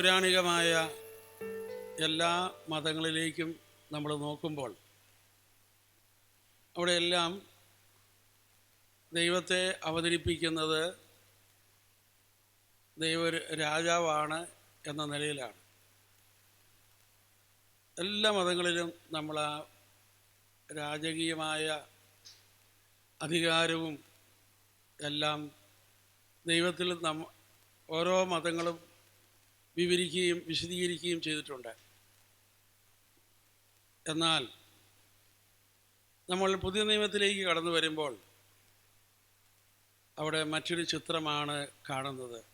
പൗരാണികമായ എല്ലാ മതങ്ങളിലേക്കും നമ്മൾ നോക്കുമ്പോൾ അവിടെയെല്ലാം ദൈവത്തെ അവതരിപ്പിക്കുന്നത് ദൈവ രാജാവാണ് എന്ന നിലയിലാണ്. എല്ലാ മതങ്ങളിലും നമ്മൾ ആ രാജകീയമായ അധികാരവും എല്ലാം ദൈവത്തിൽ നമ്മ ഓരോ മതങ്ങളും വിവരിക്കുകയും വിശദീകരിക്കുകയും ചെയ്തിട്ടുണ്ട്. എന്നാൽ നമ്മൾ പുതിയ നിയമത്തിലേക്ക് കടന്നു വരുമ്പോൾ അവിടെ മറ്റൊരു ചിത്രമാണ് കാണുന്നത്.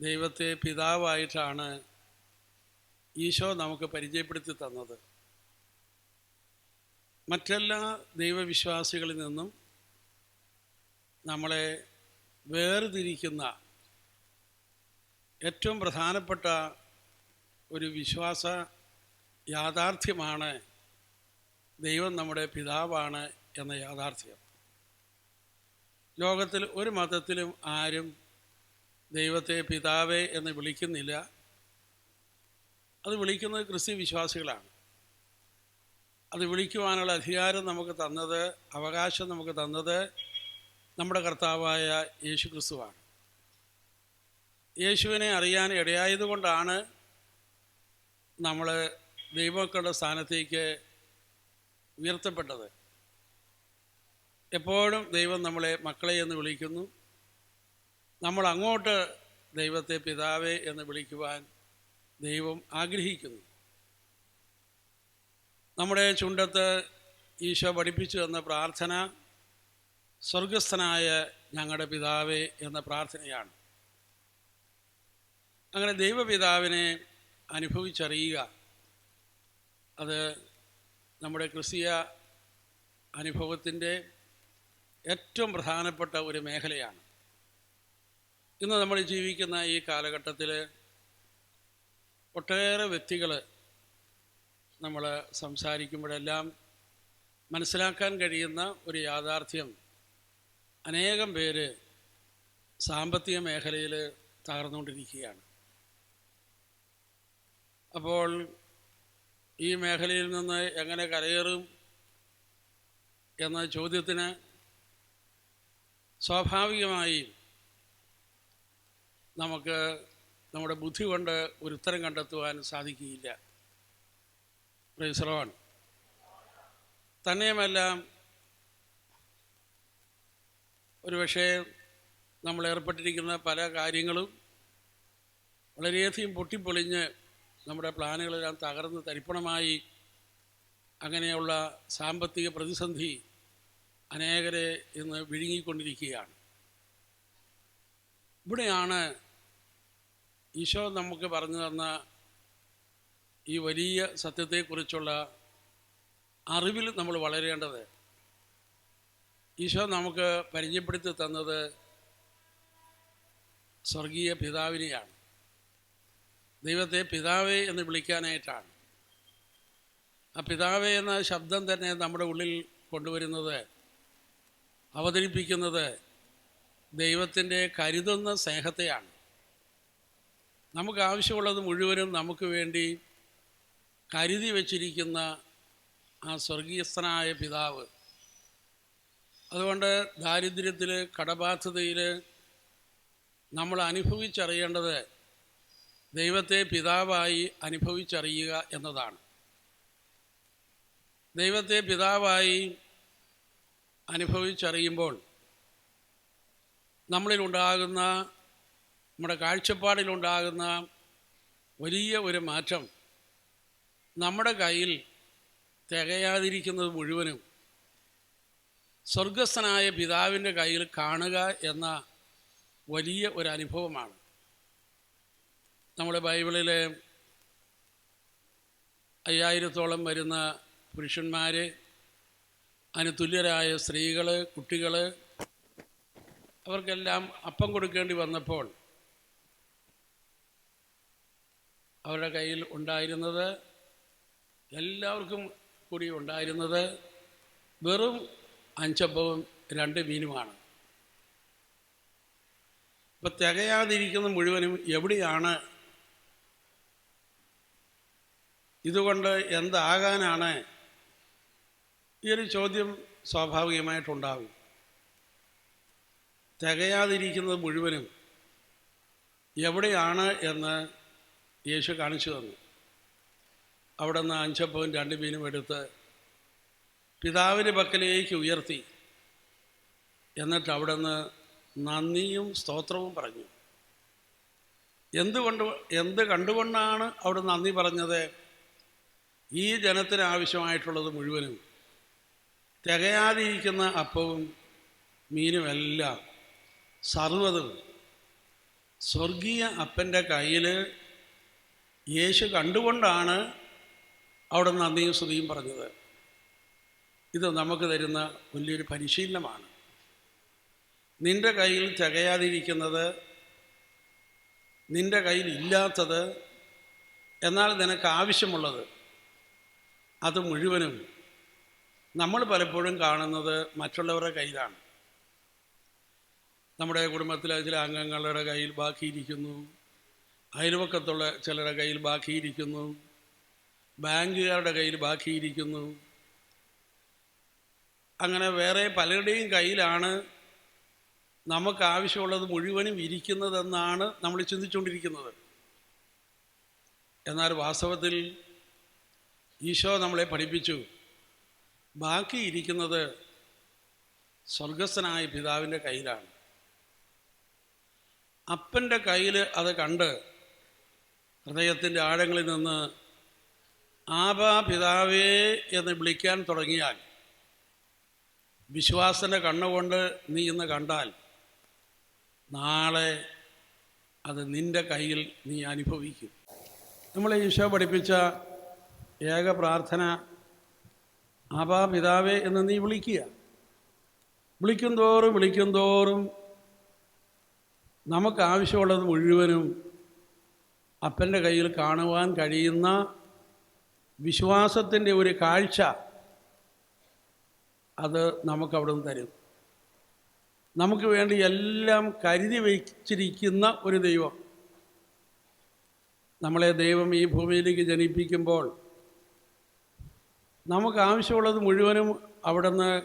ദൈവത്തെ പിതാവായിട്ടാണ് ഈശോ നമുക്ക് പരിചയപ്പെടുത്തി തന്നത്. മറ്റെല്ലാ ദൈവവിശ്വാസികളിൽ നിന്നും നമ്മളെ വേർതിരിക്കുന്ന ഏറ്റവും പ്രധാനപ്പെട്ട ഒരു വിശ്വാസ യാഥാർത്ഥ്യമാണ് ദൈവം നമ്മുടെ പിതാവാണ് എന്ന യാഥാർത്ഥ്യം. ലോകത്തിൽ ഒരു മതത്തിലും ആരും ദൈവത്തെ പിതാവേ എന്ന് വിളിക്കുന്നില്ല. അത് വിളിക്കുന്നത് ക്രിസ്ത്യൻ വിശ്വാസികളാണ്. അത് വിളിക്കുവാനുള്ള അധികാരം നമുക്ക് തന്നത് അവകാശം നമുക്ക് തന്നത് നമ്മുടെ കർത്താവായ യേശു ക്രിസ്തുവാണ് യേശുവിനെ അറിയാൻ ഇടയായതുകൊണ്ടാണ് നമ്മൾ ദൈവമക്കളുടെ സ്ഥാനത്തേക്ക് ഉയർത്തപ്പെട്ടത്. എപ്പോഴും ദൈവം നമ്മളെ മക്കളെ എന്ന് വിളിക്കുന്നു. നമ്മൾ അങ്ങോട്ട് ദൈവത്തെ പിതാവേ എന്ന് വിളിക്കുവാൻ ദൈവം ആഗ്രഹിക്കുന്നു. നമ്മുടെ ചുണ്ടത്ത് ഈശോ പഠിപ്പിച്ചു എന്ന പ്രാർത്ഥന സ്വർഗസ്ഥനായ ഞങ്ങളുടെ പിതാവേ എന്ന പ്രാർത്ഥനയാണ്. അങ്ങനെ ദൈവപിതാവിനെ അനുഭവിച്ചറിയുക. അത് നമ്മുടെ ക്രിസ്തീയ അനുഭവത്തിന്റെ ഏറ്റവും പ്രധാനപ്പെട്ട ഒരു മേഖലയാണ്. ഇന്ന് നമ്മൾ ജീവിക്കുന്ന ഈ കാലഘട്ടത്തിൽ ഒട്ടേറെ വ്യക്തികൾ നമ്മൾ സംസാരിക്കുമ്പോഴെല്ലാം മനസ്സിലാക്കാൻ കഴിയുന്ന ഒരു യാഥാർത്ഥ്യം. അനേകം പേര് സാമ്പത്തിക മേഖലയിൽ തകർന്നുകൊണ്ടിരിക്കുകയാണ്. അപ്പോൾ ഈ മേഖലയിൽ നിന്ന് എങ്ങനെ കരയേറും എന്ന ചോദ്യത്തിന് സ്വാഭാവികമായി നമുക്ക് നമ്മുടെ ബുദ്ധി കൊണ്ട് ഒരു ഉത്തരം കണ്ടെത്തുവാൻ സാധിക്കുകയില്ല. പ്രൈസറോൺ തന്നെയുമെല്ലാം ഒരുപക്ഷെ നമ്മൾ ഏർപ്പെട്ടിരിക്കുന്ന പല കാര്യങ്ങളും വളരെയധികം പൊട്ടിപ്പൊളിഞ്ഞ് നമ്മുടെ പ്ലാനുകളെല്ലാം തകർന്ന് തരിപ്പണമായി അങ്ങനെയുള്ള സാമ്പത്തിക പ്രതിസന്ധി അനേകരെ ഇന്ന് വിഴുങ്ങിക്കൊണ്ടിരിക്കുകയാണ്. ഇവിടെയാണ് ഈശോ നമുക്ക് പറഞ്ഞു തന്ന ഈ വലിയ സത്യത്തെക്കുറിച്ചുള്ള അറിവിൽ നമ്മൾ വളരേണ്ടത്. ഈശോ നമുക്ക് പരിചയപ്പെടുത്തി തന്നത് സ്വർഗീയ പിതാവിനെയാണ്. ദൈവത്തെ പിതാവേ എന്ന് വിളിക്കാനായിട്ടാണ്. ആ പിതാവേ എന്ന ശബ്ദം തന്നെ നമ്മുടെ ഉള്ളിൽ കൊണ്ടുവരുന്നത് അവതരിപ്പിക്കുന്നത് ദൈവത്തിന്റെ കരുതുന്ന സ്നേഹത്തെയാണ്. നമുക്ക് ആവശ്യമുള്ളത് മുഴുവനും നമുക്ക് വേണ്ടി കരുതി വച്ചിരിക്കുന്ന ആ സ്വർഗീയസ്ഥനായ പിതാവ്. അതുകൊണ്ട് ദാരിദ്ര്യത്തിൽ കടബാധ്യതയിൽ നമ്മൾ അനുഭവിച്ചറിയേണ്ടത് ദൈവത്തെ പിതാവായി അനുഭവിച്ചറിയുക എന്നതാണ്. ദൈവത്തെ പിതാവായി അനുഭവിച്ചറിയുമ്പോൾ നമ്മളിലുണ്ടാകുന്ന നമ്മുടെ കാഴ്ചപ്പാടിലുണ്ടാകുന്ന വലിയ ഒരു മാറ്റം നമ്മുടെ കയ്യിൽ തികയാതിരിക്കുന്നത് മുഴുവനും സ്വർഗസ്ഥനായ പിതാവിന്റെ കയ്യിൽ കാണുക എന്ന വലിയ ഒരു അനുഭവമാണ്. നമ്മുടെ ബൈബിളിലെ അയ്യായിരത്തോളം വരുന്ന പുരുഷന്മാർ അതിന് തുല്യരായ സ്ത്രീകൾ കുട്ടികൾ അവർക്കെല്ലാം അപ്പം കൊടുക്കേണ്ടി വന്നപ്പോൾ അവരുടെ കയ്യിൽ ഉണ്ടായിരുന്നത് എല്ലാവർക്കും കൂടി ഉണ്ടായിരുന്നത് വെറും അഞ്ചപ്പവും രണ്ട് മീനുമാണ്. ഇപ്പം തികയാതിരിക്കുന്ന മുഴുവനും എവിടെയാണ് ഇതുകൊണ്ട് എന്താകാനാണ് ഈ ഒരു ചോദ്യം സ്വാഭാവികമായിട്ടുണ്ടാകും തികയാതിരിക്കുന്നത് മുഴുവനും എവിടെയാണ് എന്ന് യേശു കാണിച്ചു തന്നു. അവിടെ നിന്ന് അഞ്ചപ്പവും രണ്ട് മീനും എടുത്ത് പിതാവിന്റെ പക്കലേക്ക് ഉയർത്തി. എന്നിട്ട് അവിടെ നിന്ന് നന്ദിയും സ്തോത്രവും പറഞ്ഞു. എന്തുകൊണ്ട് എന്ത് കണ്ടുകൊണ്ടാണ് അവിടെ നന്ദി പറഞ്ഞത്? ഈ ജനത്തിന് ആവശ്യമായിട്ടുള്ളത് മുഴുവനും തികയാതിരിക്കുന്ന അപ്പവും മീനുമെല്ലാം സർവതും സ്വർഗീയ അപ്പന്റെ കയ്യിൽ യേശു കണ്ടുകൊണ്ടാണ് അവിടെ നന്ദിയും സ്തുതിയും പറഞ്ഞത്. ഇത് നമുക്ക് തരുന്ന വലിയൊരു പരിശീലനമാണ്. നിന്റെ കയ്യിൽ തികയാതിരിക്കുന്നത് നിന്റെ കയ്യിൽ ഇല്ലാത്തത് എന്നാൽ നിനക്ക് ആവശ്യമുള്ളത് അത് മുഴുവനും നമ്മൾ പലപ്പോഴും കാണുന്നത് മറ്റുള്ളവരുടെ കയ്യിലാണ്. നമ്മുടെ കുടുംബത്തിലെ ചില അംഗങ്ങളുടെ കയ്യിൽ ബാക്കിയിരിക്കുന്നു. അയൽവക്കത്തുള്ള ചിലരുടെ കയ്യിൽ ബാക്കിയിരിക്കുന്നു. ബാങ്കുകാരുടെ കയ്യിൽ ബാക്കിയിരിക്കുന്നു. അങ്ങനെ വേറെ പലരുടെയും കയ്യിലാണ് നമുക്ക് ആവശ്യമുള്ളത് മുഴുവനും ഇരിക്കുന്നതെന്നാണ് നമ്മൾ ചിന്തിച്ചുകൊണ്ടിരിക്കുന്നത്. എന്നാൽ വാസ്തവത്തിൽ ഈശോ നമ്മളെ പഠിപ്പിച്ചു. ബാക്കി ഇരിക്കുന്നത് സ്വർഗസ്ഥനായ പിതാവിന്റെ കയ്യിലാണ്. അപ്പന്റെ കയ്യിൽ അത് കണ്ട് ഹൃദയത്തിന്റെ ആഴങ്ങളിൽ നിന്ന് ആബാ പിതാവേ എന്ന് വിളിക്കാൻ തുടങ്ങിയാൽ വിശ്വാസന്റെ കണ്ണുകൊണ്ട് നീ ഇന്ന് കണ്ടാൽ നാളെ അത് നിന്റെ കയ്യിൽ നീ അനുഭവിക്കും. നമ്മളെ ഈശോ പഠിപ്പിച്ച ഏക പ്രാർത്ഥന ആപാ പിതാവേ എന്ന് നീ വിളിക്കുക. വിളിക്കും തോറും വിളിക്കും തോറും നമുക്ക് ആവശ്യമുള്ളത് മുഴുവനും അപ്പന്റെ കയ്യിൽ കാണുവാൻ കഴിയുന്ന വിശ്വാസത്തിന്റെ ഒരു കാഴ്ച അത് നമുക്ക് നിന്ന് തരും. നമുക്ക് വേണ്ടി എല്ലാം കരുതി വച്ചിരിക്കുന്ന ഒരു ദൈവം. നമ്മളെ ദൈവം ഈ ഭൂമിയിലേക്ക് ജനിപ്പിക്കുമ്പോൾ നമുക്ക് ആവശ്യമുള്ളത് മുഴുവനും അവിടെ നിന്ന്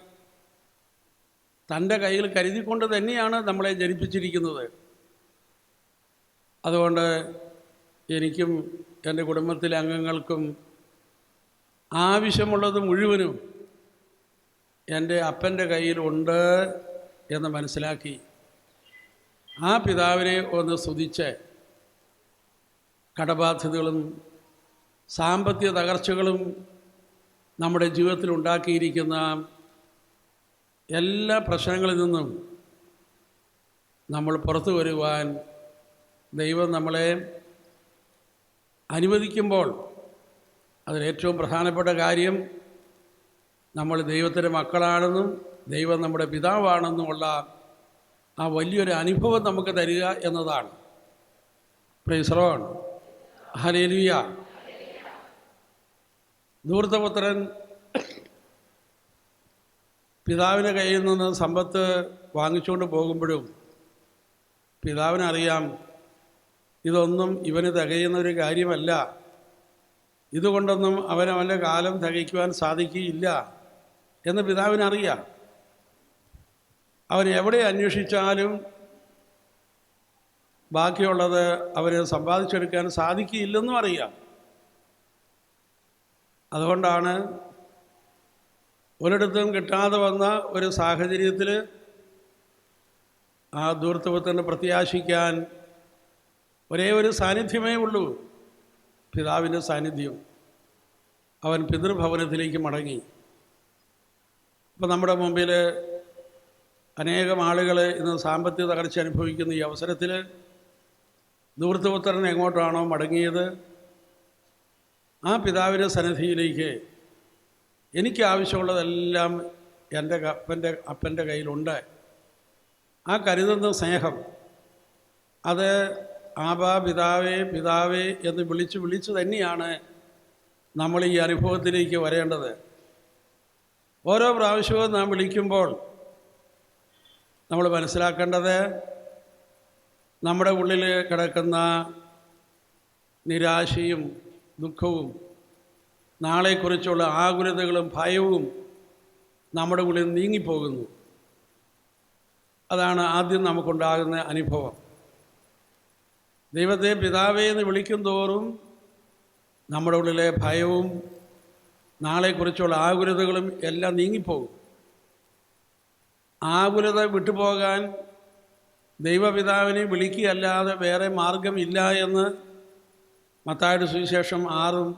തന്റെ കയ്യിൽ കരുതിക്കൊണ്ട് തന്നെയാണ് നമ്മളെ ജനിപ്പിച്ചിരിക്കുന്നത്. അതുകൊണ്ട് എനിക്കും എന്റെ കുടുംബത്തിലെ അംഗങ്ങൾക്കും ആവശ്യമുള്ളത് മുഴുവനും എന്റെ അപ്പന്റെ കയ്യിലുണ്ട് എന്ന് മനസ്സിലാക്കി ആ പിതാവിനെ ഒന്ന് സ്തുതിച്ച് കടബാധ്യതകളും സാമ്പത്തിക തകർച്ചകളും നമ്മുടെ ജീവിതത്തിൽ ഉണ്ടാക്കിയിരിക്കുന്ന എല്ലാ പ്രശ്നങ്ങളിൽ നിന്നും നമ്മൾ പുറത്തു വരുവാൻ ദൈവം നമ്മളെ അനുവദിക്കുമ്പോൾ അതിലേറ്റവും പ്രധാനപ്പെട്ട കാര്യം നമ്മൾ ദൈവത്തിന്റെ മക്കളാണെന്നും ദൈവം നമ്മുടെ പിതാവാണെന്നുമുള്ള ആ വലിയൊരു അനുഭവം നമുക്ക് തരിക എന്നതാണ്. പ്രൈസറോൺ ഹലേലിയ ധൂർത്തപുത്രൻ പിതാവിന്റെ കയ്യിൽ നിന്ന് സമ്പത്ത് വാങ്ങിച്ചുകൊണ്ട് പോകുമ്പോഴും പിതാവിനറിയാം ഇതൊന്നും ഇവന് തികയുന്ന ഒരു കാര്യമല്ല. ഇതുകൊണ്ടൊന്നും അവനവന്റെ കാലം തികയ്ക്കുവാൻ സാധിക്കുകയില്ല എന്ന് പിതാവിനറിയാം. അവൻ എവിടെ അന്വേഷിച്ചാലും ബാക്കിയുള്ളത് അവന് സമ്പാദിച്ചെടുക്കാൻ സാധിക്കുകയില്ലെന്നും അറിയാം. അതുകൊണ്ടാണ് ഒരിടത്തും കിട്ടാതെ വന്ന ഒരു സാഹചര്യത്തിൽ ആ ദൂർത്തവത്തിന് പ്രത്യാശിക്കാൻ ഒരേ ഒരു സാന്നിധ്യമേ ഉള്ളൂ. പിതാവിന്റെ സാന്നിധ്യം. അവൻ പിതൃഭവനത്തിലേക്ക് മടങ്ങി. ഇപ്പം നമ്മുടെ മുമ്പിൽ അനേകം ആളുകൾ ഇന്ന് സാമ്പത്തിക തകർച്ച അനുഭവിക്കുന്ന ഈ അവസരത്തിൽ ദൂർത്തപുത്രൻ എങ്ങോട്ടാണോ മടങ്ങിയത്? ആ പിതാവിന്റെ സന്നിധിയിലേക്ക് എനിക്ക് ആവശ്യമുള്ളതെല്ലാം എന്റെ അപ്പന്റെ അപ്പന്റെ കയ്യിലുണ്ട്. ആ കരുതുന്ന സ്നേഹം അത് ആബാ പിതാവേ പിതാവേ എന്ന് വിളിച്ച് വിളിച്ച് തന്നെയാണ് നമ്മൾ ഈ അനുഭവത്തിലേക്ക് വരേണ്ടത്. ഓരോ പ്രാവശ്യവും നാം വിളിക്കുമ്പോൾ നമ്മൾ മനസ്സിലാക്കേണ്ടത് നമ്മുടെ ഉള്ളിൽ കിടക്കുന്ന നിരാശയും ദുഃഖവും നാളെക്കുറിച്ചുള്ള ആകുലതകളും ഭയവും നമ്മുടെ ഉള്ളിൽ നീങ്ങിപ്പോകുന്നു. അതാണ് ആദ്യം നമുക്കുണ്ടാകുന്ന അനുഭവം. ദൈവത്തെ പിതാവേ എന്ന് വിളിക്കും തോറും നമ്മുടെ ഉള്ളിലെ ഭയവും നാളെക്കുറിച്ചുള്ള ആകുലതകളും എല്ലാം നീങ്ങിപ്പോകും. ആകുലത വിട്ടുപോകാൻ ദൈവപിതാവിനെ വിളിക്കുകയല്ലാതെ വേറെ മാർഗമില്ല എന്ന് മത്തായുടെ സുവിശേഷം ആറും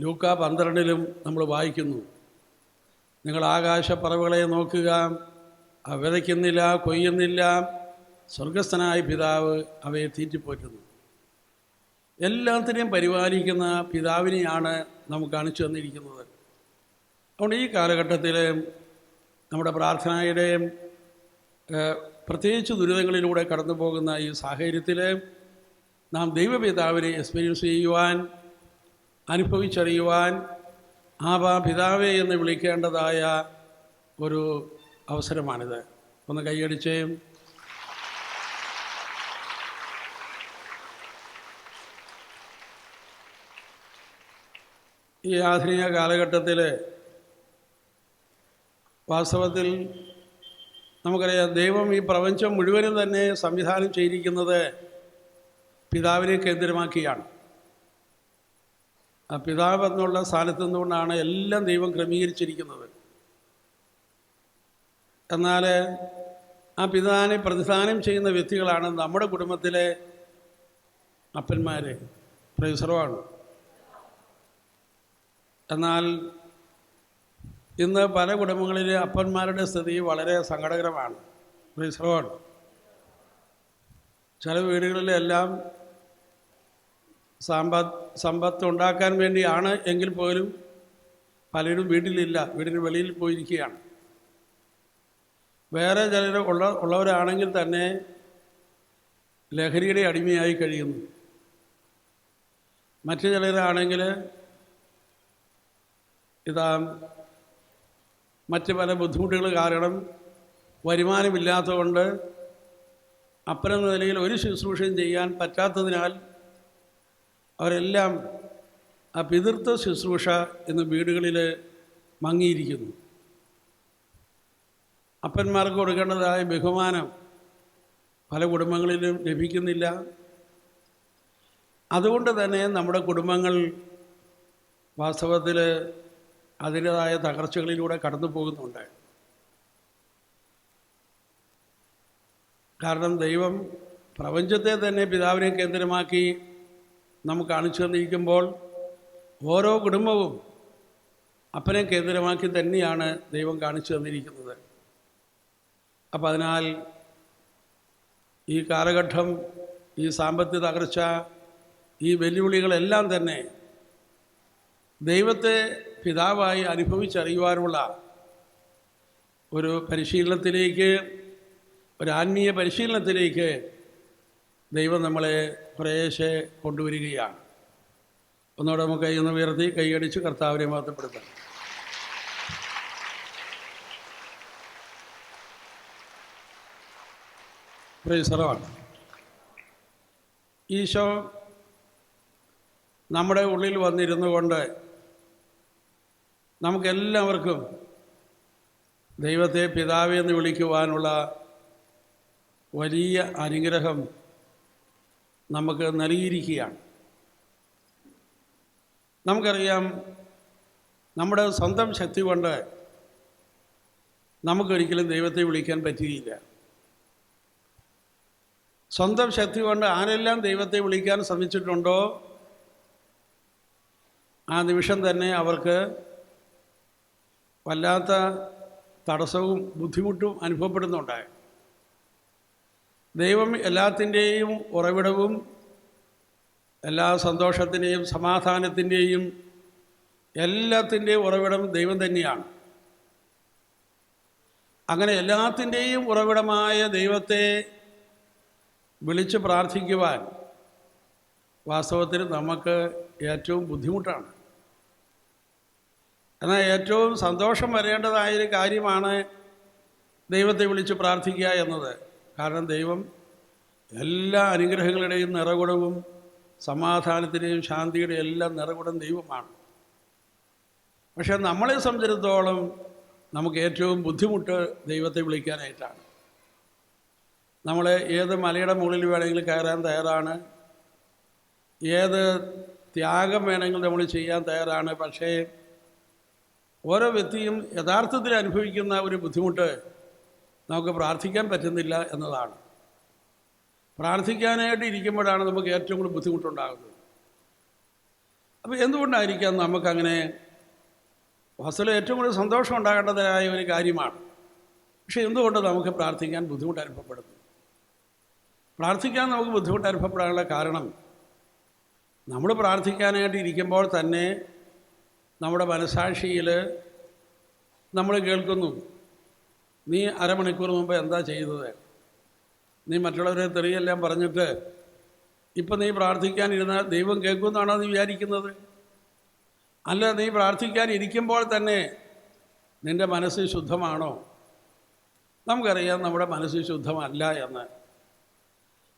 ലൂക്ക പന്ത്രണ്ടിലും നമ്മൾ വായിക്കുന്നു. നിങ്ങൾ ആകാശപ്പറവുകളെ നോക്കുക വിതയ്ക്കുന്നില്ല കൊയ്യുന്നില്ല സ്വർഗസ്ഥനായ പിതാവ് അവയെ തീറ്റിപ്പോറ്റുന്നു. എല്ലാത്തിനെയും പരിപാലിക്കുന്ന പിതാവിനെയാണ് നമുക്ക് കാണിച്ചു തന്നിരിക്കുന്നത്. അതുകൊണ്ട് ഈ കാലഘട്ടത്തിൽ നമ്മുടെ പ്രാർത്ഥനയുടെയും പ്രത്യേകിച്ച് ദുരിതങ്ങളിലൂടെ കടന്നു പോകുന്ന ഈ സാഹചര്യത്തിൽ നാം ദൈവപിതാവിനെ എക്സ്പീരിയൻസ് ചെയ്യുവാൻ അനുഭവിച്ചറിയുവാൻ ആവാ പിതാവേ എന്ന് വിളിക്കേണ്ടതായ ഒരു അവസരമാണിത്. ഒന്ന് കൈയടിച്ചേ. ഈ ആധുനിക കാലഘട്ടത്തിൽ വാസ്തവത്തിൽ നമുക്കറിയാം ദൈവം ഈ പ്രപഞ്ചം മുഴുവനും തന്നെ സംവിധാനം ചെയ്തിരിക്കുന്നത് പിതാവിനെ കേന്ദ്രമാക്കിയാണ്. ആ പിതാവ് എന്നുള്ള സ്ഥാനത്ത് നിന്നുകൊണ്ടാണ് എല്ലാം ദൈവം ക്രമീകരിച്ചിരിക്കുന്നത്. എന്നാൽ ആ പിതാവിനെ പ്രതിദാനം ചെയ്യുന്ന വ്യക്തികളാണ് നമ്മുടെ കുടുംബത്തിലെ അപ്പന്മാർ പ്രൈസറവാണ് എന്നാൽ ഇന്ന് പല കുടുംബങ്ങളിലെ അപ്പന്മാരുടെ സ്ഥിതി വളരെ സങ്കടകരമാണ് പ്രൈസറവാണ് ചില വീടുകളിലെല്ലാം സമ്പത്ത് സമ്പത്ത് ഉണ്ടാക്കാൻ വേണ്ടിയാണ് എങ്കിൽ പോലും പലരും വീട്ടിലില്ല വീടിന് വെളിയിൽ പോയിരിക്കുകയാണ്. വേറെ ചിലർ ഉള്ള ഉള്ളവരാണെങ്കിൽ തന്നെ ലഹരിയുടെ അടിമയായി കഴിയുന്നു. മറ്റു ചിലരാണെങ്കിൽ ഇതാ മറ്റ് പല ബുദ്ധിമുട്ടുകൾ കാരണം വരുമാനമില്ലാത്തതുകൊണ്ട് അപ്പുറം നിലയിൽ ഒരു ശുശ്രൂഷയും ചെയ്യാൻ പറ്റാത്തതിനാൽ അവരെല്ലാം ആ പിതൃത്വ ശുശ്രൂഷ എന്ന വീടുകളിൽ മങ്ങിയിരിക്കുന്നു. അപ്പന്മാർക്ക് കൊടുക്കേണ്ടതായ ബഹുമാനം പല കുടുംബങ്ങളിലും ലഭിക്കുന്നില്ല. അതുകൊണ്ട് തന്നെ നമ്മുടെ കുടുംബങ്ങൾ വാസ്തവത്തിൽ അതിന്റെതായ തകർച്ചകളിലൂടെ കടന്നു പോകുന്നുണ്ട്. കാരണം ദൈവം പ്രപഞ്ചത്തെ തന്നെ പിതാവിനെ കേന്ദ്രമാക്കി നമുക്ക് കാണിച്ചു തന്നിരിക്കുമ്പോൾ ഓരോ കുടുംബവും അപ്പനെ കേന്ദ്രമാക്കി തന്നെയാണ് ദൈവം കാണിച്ചു തന്നിരിക്കുന്നത്. അപ്പം അതിനാൽ ഈ കാലഘട്ടം ഈ സാമ്പത്തിക തകർച്ച ഈ വെല്ലുവിളികളെല്ലാം തന്നെ ദൈവത്തെ പിതാവായി അനുഭവിച്ചറിയുവാനുള്ള ഒരു പരിശീലനത്തിലേക്ക് ഒരു ആത്മീയ പരിശീലനത്തിലേക്ക് ദൈവം നമ്മളെ കുറേശ്ശെ കൊണ്ടുവരികയാണ്. ഒന്നുകൂടെ നമുക്ക് കൈ ഒന്ന് ഉയർത്തി കൈയടിച്ച് കർത്താവിനെ മാത്രപ്പെടുത്താം പ്രൈസറവാണ് ഈശോ നമ്മുടെ ഉള്ളിൽ വന്നിരുന്നു കൊണ്ട് നമുക്കെല്ലാവർക്കും ദൈവത്തെ പിതാവേ എന്ന് വിളിക്കുവാനുള്ള വലിയ അനുഗ്രഹം നമുക്ക് നൽകിയിരിക്കുകയാണ്. നമുക്കറിയാം നമ്മുടെ സ്വന്തം ശക്തി കൊണ്ട് നമുക്കൊരിക്കലും ദൈവത്തെ വിളിക്കാൻ പറ്റുകയില്ല. സ്വന്തം ശക്തി കൊണ്ട് ആരെല്ലാം ദൈവത്തെ വിളിക്കാൻ ശ്രമിച്ചിട്ടുണ്ടോ? ആ നിമിഷം തന്നെ അവർക്ക് വല്ലാത്ത തടസ്സവും ബുദ്ധിമുട്ടും അനുഭവപ്പെടുന്നുണ്ട് ദൈവം എല്ലാത്തിന്റെയും ഉറവിടവും എല്ലാ സന്തോഷത്തിന്റെയും സമാധാനത്തിന്റെയും എല്ലാത്തിന്റെയും ഉറവിടം ദൈവം തന്നെയാണ്. അങ്ങനെ എല്ലാത്തിന്റെയും ഉറവിടമായ ദൈവത്തെ വിളിച്ച് പ്രാർത്ഥിക്കുവാൻ വാസ്തവത്തിൽ നമുക്ക് ഏറ്റവും ബുദ്ധിമുട്ടാണ്. എന്നാൽ ഏറ്റവും സന്തോഷം വരേണ്ടതായൊരു കാര്യമാണ് ദൈവത്തെ വിളിച്ച് പ്രാർത്ഥിക്കുക എന്നത്. കാരണം ദൈവം എല്ലാ അനുഗ്രഹങ്ങളുടെയും നിറകുടവും സമാധാനത്തിന്റെയും ശാന്തിയുടെയും എല്ലാം നിറകുടം ദൈവമാണ്. പക്ഷെ നമ്മളെ സംബന്ധിച്ചിടത്തോളം നമുക്ക് ഏറ്റവും ബുദ്ധിമുട്ട് ദൈവത്തെ വിളിക്കാനായിട്ടാണ്. നമ്മൾ ഏത് മലയുടെ മുകളിൽ വേണമെങ്കിലും കയറാൻ തയ്യാറാണ്. ഏത് ത്യാഗം വേണമെങ്കിലും നമ്മൾ ചെയ്യാൻ തയ്യാറാണ്. പക്ഷേ ഓരോ വ്യക്തിയും യഥാർത്ഥത്തിൽ അനുഭവിക്കുന്ന ഒരു ബുദ്ധിമുട്ട് നമുക്ക് പ്രാർത്ഥിക്കാൻ പറ്റുന്നില്ല എന്നതാണ്. പ്രാർത്ഥിക്കാനായിട്ട് ഇരിക്കുമ്പോഴാണ് നമുക്ക് ഏറ്റവും കൂടുതൽ ബുദ്ധിമുട്ടുണ്ടാകുന്നത്. അപ്പോൾ എന്തുകൊണ്ടായിരിക്കാം നമുക്കങ്ങനെ ഫസല ഏറ്റവും കൂടുതൽ സന്തോഷം ഉണ്ടാകേണ്ടതായ ഒരു കാര്യമാണ്. പക്ഷേ എന്തുകൊണ്ട് നമുക്ക് പ്രാർത്ഥിക്കാൻ ബുദ്ധിമുട്ട് അനുഭവപ്പെടുന്നു പ്രാർത്ഥിക്കാൻ നമുക്ക് ബുദ്ധിമുട്ട് അനുഭവപ്പെടാനുള്ള കാരണം നമ്മൾ പ്രാർത്ഥിക്കാനായിട്ട് ഇരിക്കുമ്പോൾ തന്നെ നമ്മുടെ മനസാക്ഷിയിൽ നമ്മൾ കേൾക്കുന്നു. നീ അരമണിക്കൂർ മുമ്പ് എന്താ ചെയ്തത്? നീ മറ്റുള്ളവരെ തെറിയെല്ലാം പറഞ്ഞിട്ട് ഇപ്പം നീ പ്രാർത്ഥിക്കാനിരുന്നാൽ ദൈവം കേൾക്കുമെന്നാണോ നീ വിചാരിക്കുന്നത്? അല്ല നീ പ്രാർത്ഥിക്കാനിരിക്കുമ്പോൾ തന്നെ നിന്റെ മനസ്സ് ശുദ്ധമാണോ? നമുക്കറിയാം നമ്മുടെ മനസ്സ് ശുദ്ധമല്ല എന്ന്.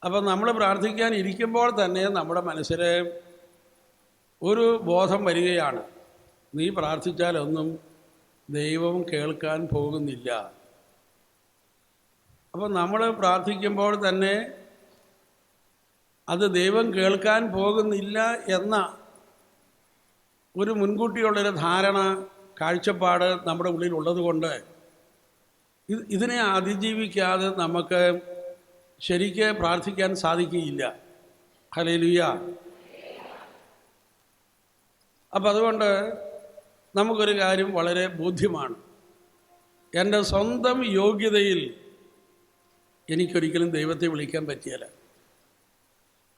അപ്പം നമ്മൾ പ്രാർത്ഥിക്കാൻ ഇരിക്കുമ്പോൾ തന്നെ നമ്മുടെ മനസ്സിൽ ഒരു ബോധം വരികയാണ്. നീ പ്രാർത്ഥിച്ചാലൊന്നും ദൈവം കേൾക്കാൻ പോകുന്നില്ല. അപ്പോൾ നമ്മൾ പ്രാർത്ഥിക്കുമ്പോൾ തന്നെ അത് ദൈവം കേൾക്കാൻ പോകുന്നില്ല എന്ന ഒരു മുൻകൂട്ടിയുള്ളൊരു ധാരണ കാഴ്ചപ്പാട് നമ്മുടെ ഉള്ളിൽ ഉള്ളതുകൊണ്ട് ഇത് ഇതിനെ അതിജീവിക്കാതെ നമുക്ക് ശരിക്ക് പ്രാർത്ഥിക്കാൻ സാധിക്കുകയില്ല. ഹലേലുയ അപ്പം അതുകൊണ്ട് നമുക്കൊരു കാര്യം വളരെ ബോധ്യമാണ്. എന്റെ സ്വന്തം യോഗ്യതയിൽ എനിക്കൊരിക്കലും ദൈവത്തെ വിളിക്കാൻ പറ്റിയല്ല.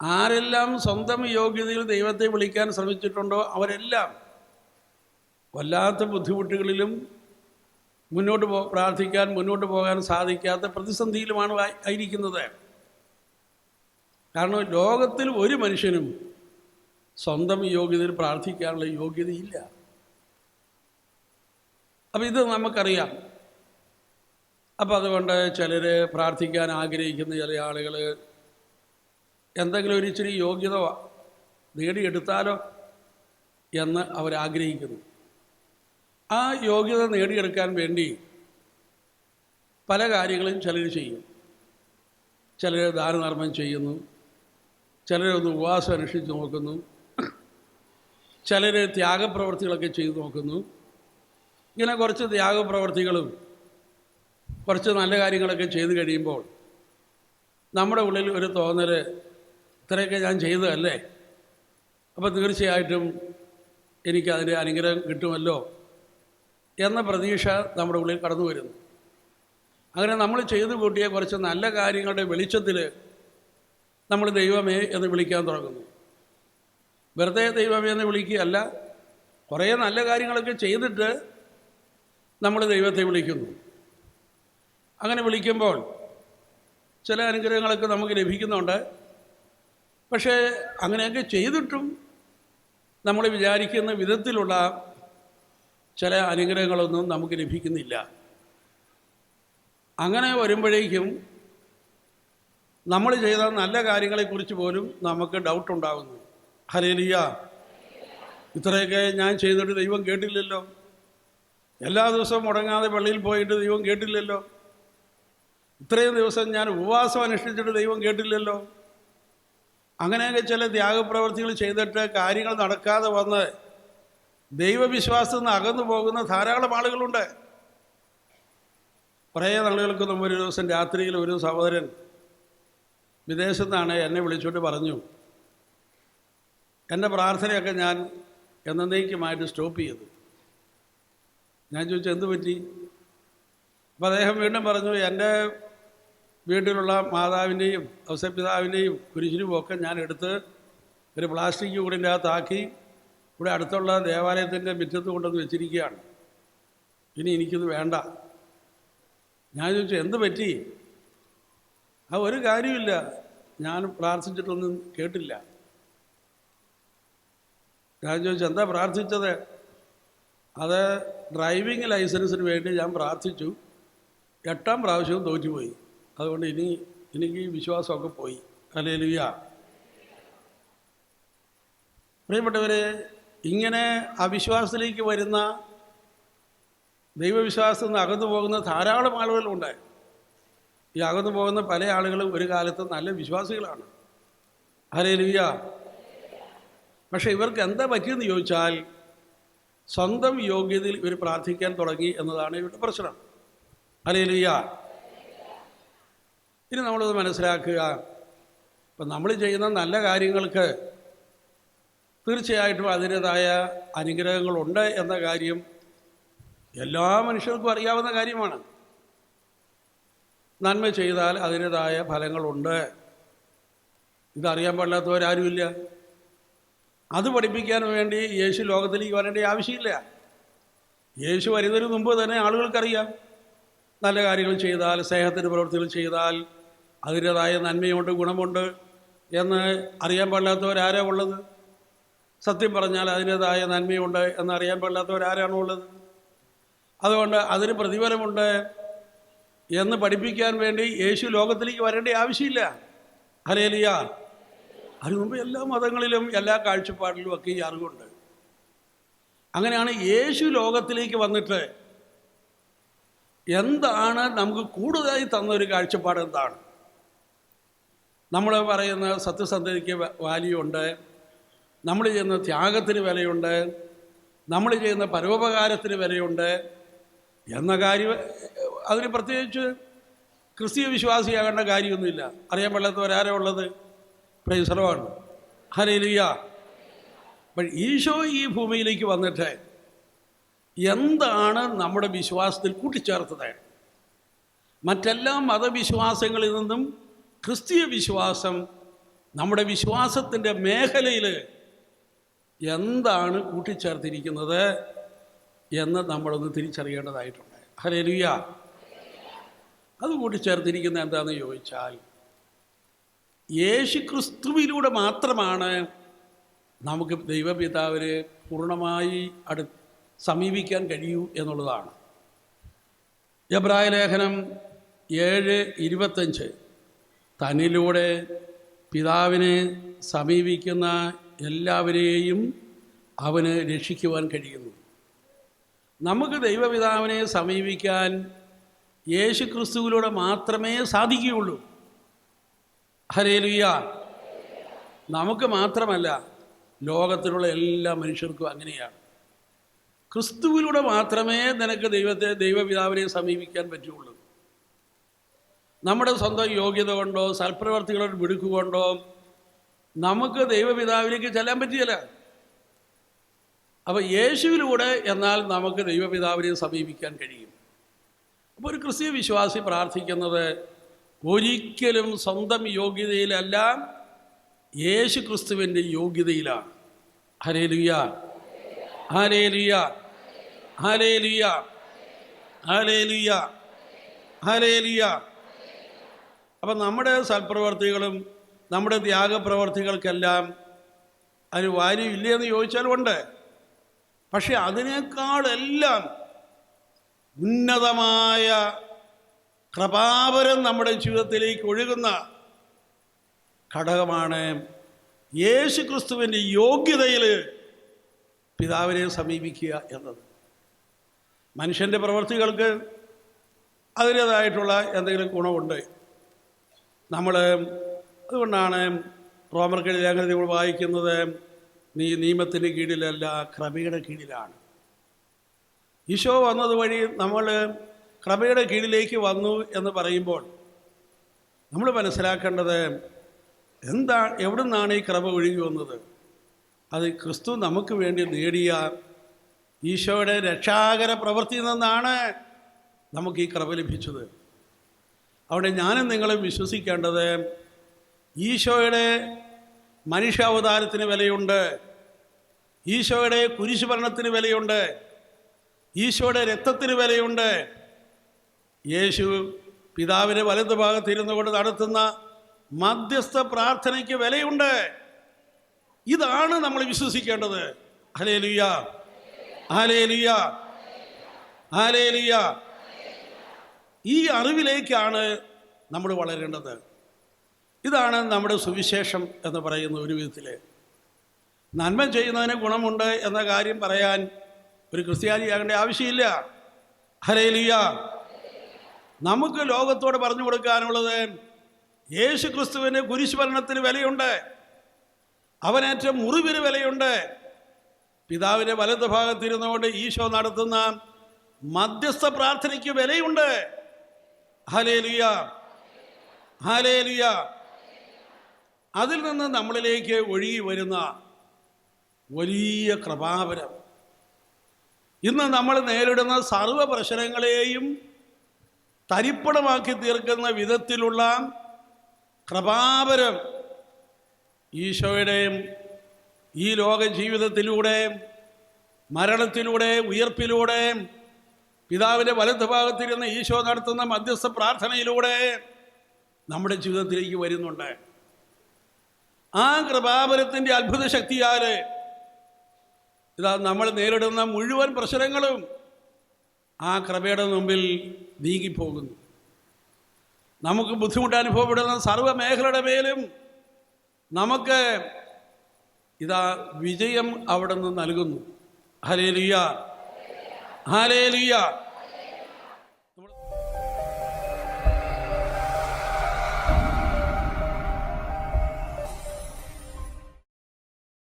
ആരെല്ലാം സ്വന്തം യോഗ്യതയിൽ ദൈവത്തെ വിളിക്കാൻ ശ്രമിച്ചിട്ടുണ്ടോ അവരെല്ലാം വല്ലാത്ത ബുദ്ധിമുട്ടുകളിലും മുന്നോട്ട് പോ പ്രാർത്ഥിക്കാൻ മുന്നോട്ട് പോകാൻ സാധിക്കാത്ത പ്രതിസന്ധിയിലുമാണ് ആയിരിക്കുന്നത്. കാരണം ലോകത്തിൽ ഒരു മനുഷ്യനും സ്വന്തം യോഗ്യതയിൽ പ്രാർത്ഥിക്കാനുള്ള യോഗ്യതയില്ല. അപ്പം ഇത് നമുക്കറിയാം. അപ്പം അതുകൊണ്ട് ചിലർ പ്രാർത്ഥിക്കാൻ ആഗ്രഹിക്കുന്ന ചില ആളുകൾ എന്തെങ്കിലും ഒരു ഇച്ചിരി യോഗ്യത നേടിയെടുത്താലോ എന്ന് അവരാഗ്രഹിക്കുന്നു. ആ യോഗ്യത നേടിയെടുക്കാൻ വേണ്ടി പല കാര്യങ്ങളും ചിലർ ചെയ്യും. ചിലർ ദാനധർമ്മം ചെയ്യുന്നു. ചിലരൊന്ന് ഉപവാസം അനുഷ്ഠിച്ച് നോക്കുന്നു. ചിലർ ത്യാഗപ്രവർത്തികളൊക്കെ ചെയ്തു നോക്കുന്നു. ഇങ്ങനെ കുറച്ച് ത്യാഗപ്രവർത്തികളും കുറച്ച് നല്ല കാര്യങ്ങളൊക്കെ ചെയ്തു കഴിയുമ്പോൾ നമ്മുടെ ഉള്ളിൽ ഒരു തോന്നൽ ഇത്രയൊക്കെ ഞാൻ ചെയ്തതല്ലേ? അപ്പോൾ തീർച്ചയായിട്ടും എനിക്കതിന്റെ അനുഗ്രഹം കിട്ടുമല്ലോ എന്ന പ്രതീക്ഷ നമ്മുടെ ഉള്ളിൽ കടന്നു വരുന്നു. അങ്ങനെ നമ്മൾ ചെയ്തു കൂട്ടിയ കുറച്ച് നല്ല കാര്യങ്ങളുടെ വെളിച്ചത്തിൽ നമ്മൾ ദൈവമേ എന്ന് വിളിക്കാൻ തുടങ്ങുന്നു. വെറുതെ ദൈവമേ എന്ന് വിളിക്കുകയല്ല കുറേ നല്ല കാര്യങ്ങളൊക്കെ ചെയ്തിട്ട് നമ്മൾ ദൈവത്തെ വിളിക്കുന്നു. അങ്ങനെ വിളിക്കുമ്പോൾ ചില അനുഗ്രഹങ്ങളൊക്കെ നമുക്ക് ലഭിക്കുന്നുണ്ട്. പക്ഷേ അങ്ങനെയൊക്കെ ചെയ്തിട്ടും നമ്മൾ വിചാരിക്കുന്ന വിധത്തിലുള്ള ചില അനുഗ്രഹങ്ങളൊന്നും നമുക്ക് ലഭിക്കുന്നില്ല. അങ്ങനെ വരുമ്പോഴേക്കും നമ്മൾ ചെയ്ത നല്ല കാര്യങ്ങളെക്കുറിച്ച് പോലും നമുക്ക് ഡൗട്ട് ഉണ്ടാകുന്നു. ഹലേലിയ ഇത്രയൊക്കെ ഞാൻ ചെയ്തിട്ട് ദൈവം കേട്ടില്ലല്ലോ. എല്ലാ ദിവസവും മുടങ്ങാതെ പള്ളിയിൽ പോയിട്ട് ദൈവം കേട്ടില്ലല്ലോ. ഇത്രയും ദിവസം ഞാൻ ഉപവാസം അനുഷ്ഠിച്ചിട്ട് ദൈവം കേട്ടില്ലല്ലോ. അങ്ങനെയൊക്കെ ചില ത്യാഗപ്രവർത്തികൾ ചെയ്തിട്ട് കാര്യങ്ങൾ നടക്കാതെ വന്ന് ദൈവവിശ്വാസത്തിൽ നിന്ന് അകന്നു പോകുന്ന ധാരാളം ആളുകളുണ്ട്. കുറേ നാളുകൾക്ക് നമ്മൾ ഒരു ദിവസം രാത്രിയിൽ ഒരു സഹോദരൻ വിദേശത്താണ് എന്നെ വിളിച്ചുകൊണ്ട് പറഞ്ഞു എന്റെ പ്രാർത്ഥനയൊക്കെ ഞാൻ എന്നേക്കുമായിട്ട് സ്റ്റോപ്പ് ചെയ്തു. ഞാൻ ചോദിച്ചു എന്ത് പറ്റി? അപ്പോൾ അദ്ദേഹം വീണ്ടും പറഞ്ഞു എന്റെ വീട്ടിലുള്ള മാതാവിന്റെയും അവസപിതാവിന്റെയും കുരിശിനും ഒക്കെ ഞാൻ എടുത്ത് ഒരു പ്ലാസ്റ്റിക് കൂടിന്റെ അകത്താക്കി ഇവിടെ അടുത്തുള്ള ദേവാലയത്തിന്റെ മുറ്റത്ത് കൊണ്ടുവന്ന് വെച്ചിരിക്കുകയാണ്. ഇനി എനിക്കിത് വേണ്ട. ഞാൻ ചോദിച്ചു എന്ത് പറ്റി? ആ ഒരു കാര്യമില്ല ഞാൻ പ്രാർത്ഥിച്ചിട്ടൊന്നും കേട്ടില്ല. ഞാൻ ചോദിച്ചു എന്താ പ്രാർത്ഥിച്ചത്? അത് ഡ്രൈവിംഗ് ലൈസൻസിന് വേണ്ടി ഞാൻ പ്രാർത്ഥിച്ചു. എട്ടാം പ്രാവശ്യവും തോറ്റുപോയി. അതുകൊണ്ട് ഇനി എനിക്ക് ഈ വിശ്വാസമൊക്കെ പോയി. അല്ലേലുയ്യ പ്രിയപ്പെട്ടവരെ ഇങ്ങനെ അവിശ്വാസത്തിലേക്ക് വരുന്ന ദൈവവിശ്വാസത്തിൽ നിന്ന് അകന്നു പോകുന്ന ധാരാളം ആളുകളുണ്ട് ഈ അകന്നു പോകുന്ന പല ആളുകളും ഒരു കാലത്ത് നല്ല വിശ്വാസികളാണ്. ഹരേലുയ്യ പക്ഷെ ഇവർക്ക് എന്താ പറ്റിയെന്ന് ചോദിച്ചാൽ സ്വന്തം യോഗ്യതയിൽ ഇവർ പ്രാർത്ഥിക്കാൻ തുടങ്ങി എന്നതാണ് ഇവരുടെ പ്രശ്നം. ഹരേലുയ്യ ഇനി നമ്മളത് മനസ്സിലാക്കുക. ഇപ്പം നമ്മൾ ചെയ്യുന്ന നല്ല കാര്യങ്ങൾക്ക് തീർച്ചയായിട്ടും അതിന്റെതായ അനുഗ്രഹങ്ങളുണ്ട് എന്ന കാര്യം എല്ലാ മനുഷ്യർക്കും അറിയാവുന്ന കാര്യമാണ്. നന്മ ചെയ്താൽ അതിന്റെതായ ഫലങ്ങളുണ്ട്. ഇതറിയാൻ പാടില്ലാത്തവരാരുമില്ല. അത് പഠിപ്പിക്കാൻ വേണ്ടി യേശു ലോകത്തിലേക്ക് വരേണ്ട ആവശ്യമില്ല. യേശു വരുന്നതിന് മുമ്പ് തന്നെ ആളുകൾക്കറിയാം. നല്ല കാര്യങ്ങൾ ചെയ്താൽ സ്നേഹത്തിന്റെ പ്രവൃത്തികൾ ചെയ്താൽ അതിന്റേതായ നന്മയുണ്ട് ഗുണമുണ്ട് എന്ന് അറിയാൻ പാടില്ലാത്തവരാരാ ഉള്ളത്? സത്യം പറഞ്ഞാൽ അതിന്റേതായ നന്മയുണ്ട് എന്നറിയാൻ പാടില്ലാത്തവരാരാണ് ഉള്ളത്? അതുകൊണ്ട് അതിന് പ്രതിഫലമുണ്ട് എന്ന് പഠിപ്പിക്കാൻ വേണ്ടി യേശു ലോകത്തിലേക്ക് വരേണ്ട ആവശ്യമില്ല. ഹലേലിയ അതിനു മുമ്പ് എല്ലാ മതങ്ങളിലും എല്ലാ കാഴ്ചപ്പാടിലും ഒക്കെ ഈ അറിവുണ്ട്. അങ്ങനെയാണ് യേശു ലോകത്തിലേക്ക് വന്നിട്ട് എന്താണ് നമുക്ക് കൂടുതലായി തന്ന ഒരു കാഴ്ചപ്പാട് എന്താണ്? നമ്മൾ പറയുന്ന സത്യസന്ധതയ്ക്ക് വാല്യൂ ഉണ്ട് നമ്മൾ ചെയ്യുന്ന ത്യാഗത്തിന് വിലയുണ്ട്. നമ്മൾ ചെയ്യുന്ന പരോപകാരത്തിന് വിലയുണ്ട്. എന്ന കാര്യം അതിന് പ്രത്യേകിച്ച് ക്രിസ്തീയ വിശ്വാസിയാകേണ്ട കാര്യമൊന്നുമില്ല. അറിയാൻ പാടില്ലാത്തവരാരാ ഉള്ളത്? പ്രൈസറവാണ് ഹരയിലിയ അപ്പോൾ ഈശോ ഈ ഭൂമിയിലേക്ക് വന്നിട്ട് എന്താണ് നമ്മുടെ വിശ്വാസത്തിൽ കൂട്ടിച്ചേർത്തത് മറ്റെല്ലാ മതവിശ്വാസങ്ങളിൽ നിന്നും ക്രിസ്തീയ വിശ്വാസം നമ്മുടെ വിശ്വാസത്തിന്റെ മേഖലയിൽ എന്താണ് കൂട്ടിച്ചേർത്തിരിക്കുന്നത് എന്ന് നമ്മളൊന്ന് തിരിച്ചറിയേണ്ടതായിട്ടുണ്ട്. ഹരേലുയ അത് കൂട്ടിച്ചേർത്തിരിക്കുന്നത് എന്താണെന്ന് ചോദിച്ചാൽ യേശു ക്രിസ്തുവിലൂടെ മാത്രമാണ് നമുക്ക് ദൈവപിതാവിനെ പൂർണമായി അടു സമീപിക്കാൻ കഴിയൂ എന്നുള്ളതാണ്. എബ്രായ ലേഖനം ഏഴ് ഇരുപത്തഞ്ച്. തന്നിലൂടെ പിതാവിനെ സമീപിക്കുന്ന എല്ലാവരെയും അവന് രക്ഷിക്കുവാൻ കഴിയുന്നു. നമുക്ക് ദൈവപിതാവിനെ സമീപിക്കാൻ യേശു ക്രിസ്തുവിലൂടെ മാത്രമേ സാധിക്കുകയുള്ളൂ. ഹരേലുയ്യ നമുക്ക് മാത്രമല്ല ലോകത്തിലുള്ള എല്ലാ മനുഷ്യർക്കും അങ്ങനെയാണ്. ക്രിസ്തുവിലൂടെ മാത്രമേ നിനക്ക് ദൈവത്തെ ദൈവപിതാവിനെ സമീപിക്കാൻ പറ്റുള്ളൂ. നമ്മുടെ സ്വന്തം യോഗ്യത കൊണ്ടോ സൽപ്രവർത്തികളുടെ മിടുക്കുകൊണ്ടോ നമുക്ക് ദൈവപിതാവിലേക്ക് ചെല്ലാൻ പറ്റിയല്ല. അപ്പോൾ യേശുവിലൂടെ എന്നാൽ നമുക്ക് ദൈവപിതാവിനെ സമീപിക്കാൻ കഴിയും. അപ്പോൾ ഒരു ക്രിസ്തീയ വിശ്വാസി പ്രാർത്ഥിക്കുന്നത് ഒരിക്കലും സ്വന്തം യോഗ്യതയിലല്ല യേശു ക്രിസ്തുവിന്റെ യോഗ്യതയിലാണ്. ഹരേലുയ ഹരേലുയ ഹരേലുയ അപ്പം നമ്മുടെ സൽപ്രവർത്തികളും നമ്മുടെ ത്യാഗപ്രവർത്തികൾക്കെല്ലാം അതിന് വാല്യൂ ഇല്ലയെന്ന് ചോദിച്ചാൽ ഉണ്ട് പക്ഷെ അതിനേക്കാളെല്ലാം ഉന്നതമായ കൃപാപരം നമ്മുടെ ജീവിതത്തിലേക്ക് ഒഴുകുന്ന ഘടകമാണ് യേശു ക്രിസ്തുവിന്റെ യോഗ്യതയിൽ പിതാവിനെ സമീപിക്കുക എന്നത്. മനുഷ്യന്റെ പ്രവൃത്തികൾക്ക് അതിന്റേതായിട്ടുള്ള എന്തെങ്കിലും ഗുണമുണ്ട്. നമ്മൾ അതുകൊണ്ടാണ് റോമർക്കെഴുതി ലേഖനത്തിൽ നമ്മൾ വായിക്കുന്നത് നീ നിയമത്തിന് കീഴിലല്ല ക്രമയുടെ കീഴിലാണ്. ഈശോ വന്നതുവഴി നമ്മൾ ക്രമയുടെ കീഴിലേക്ക് വന്നു എന്ന് പറയുമ്പോൾ നമ്മൾ മനസ്സിലാക്കേണ്ടത് എന്താ എവിടെ നിന്നാണ് ഈ ക്രമ ഒഴുകി വന്നത്? അത് ക്രിസ്തു നമുക്ക് വേണ്ടി നേടിയ ഈശോയുടെ രക്ഷാകര പ്രവൃത്തിയിൽ നിന്നാണ് നമുക്ക് ഈ കൃപ ലഭിച്ചത്. അവിടെ ഞാനും നിങ്ങളും വിശ്വസിക്കേണ്ടത് ഈശോയുടെ മനുഷ്യാവതാരത്തിന് വിലയുണ്ട്. ഈശോയുടെ കുരിശുഭരണത്തിന് വിലയുണ്ട്. ഈശോയുടെ രക്തത്തിന് വിലയുണ്ട്. യേശു പിതാവിന്റെ വലതു ഭാഗത്തിരുന്നു കൊണ്ട് നടത്തുന്ന മധ്യസ്ഥ പ്രാർത്ഥനയ്ക്ക് വിലയുണ്ട്. ഇതാണ് നമ്മൾ വിശ്വസിക്കേണ്ടത്. ഹലേ ലുയ്യ ഈ അറിവിലേക്കാണ് നമ്മൾ വളരേണ്ടത്. ഇതാണ് നമ്മുടെ സുവിശേഷം എന്ന് പറയുന്ന ഒരു വിധത്തിൽ നന്മ ചെയ്യുന്നതിന് ഗുണമുണ്ട് എന്ന കാര്യം പറയാൻ ഒരു ക്രിസ്ത്യാനിയാകേണ്ട ആവശ്യമില്ല. ഹരേലിയ നമുക്ക് ലോകത്തോട് പറഞ്ഞു കൊടുക്കാനുള്ളത് യേശു ക്രിസ്തുവിന് കുരിശുഭരണത്തിന് വിലയുണ്ട്. അവനേറ്റ മുറിവിന് വിലയുണ്ട്. പിതാവിന്റെ വലത് ഭാഗത്തിരുന്നുകൊണ്ട് ഈശോ നടത്തുന്ന മധ്യസ്ഥ പ്രാർത്ഥനയ്ക്ക് വിലയുണ്ട്. ഹലേലിയ ഹലേലിയ അതിൽ നിന്ന് നമ്മളിലേക്ക് ഒഴുകി വരുന്ന വലിയ കൃപാപരം ഇന്ന് നമ്മൾ നേരിടുന്ന സർവ പ്രശ്നങ്ങളെയും തരിപ്പണമാക്കി തീർക്കുന്ന വിധത്തിലുള്ള കൃപാപരം ഈശോയുടെയും ഈ ലോക ജീവിതത്തിലൂടെ മരണത്തിലൂടെ ഉയർപ്പിലൂടെ പിതാവിന്റെ വലത് ഭാഗത്തിരുന്ന് ഈശോ നടത്തുന്ന മധ്യസ്ഥ പ്രാർത്ഥനയിലൂടെ നമ്മുടെ ജീവിതത്തിലേക്ക് വരുന്നുണ്ട്. ആ കൃപാപരത്തിന്റെ അത്ഭുത ശക്തിയാൽ ഇതാ നമ്മൾ നേരിടുന്ന മുഴുവൻ പ്രശ്നങ്ങളും ആ കൃപയുടെ മുമ്പിൽ നീങ്ങിപ്പോകുന്നു. നമുക്ക് ബുദ്ധിമുട്ട് അനുഭവപ്പെടുന്ന സർവ മേഖലയുടെ മേലും നമുക്ക് ഇതാ വിജയം അവിടെ നിന്ന് നൽകുന്നു. Hallelujah hallelujah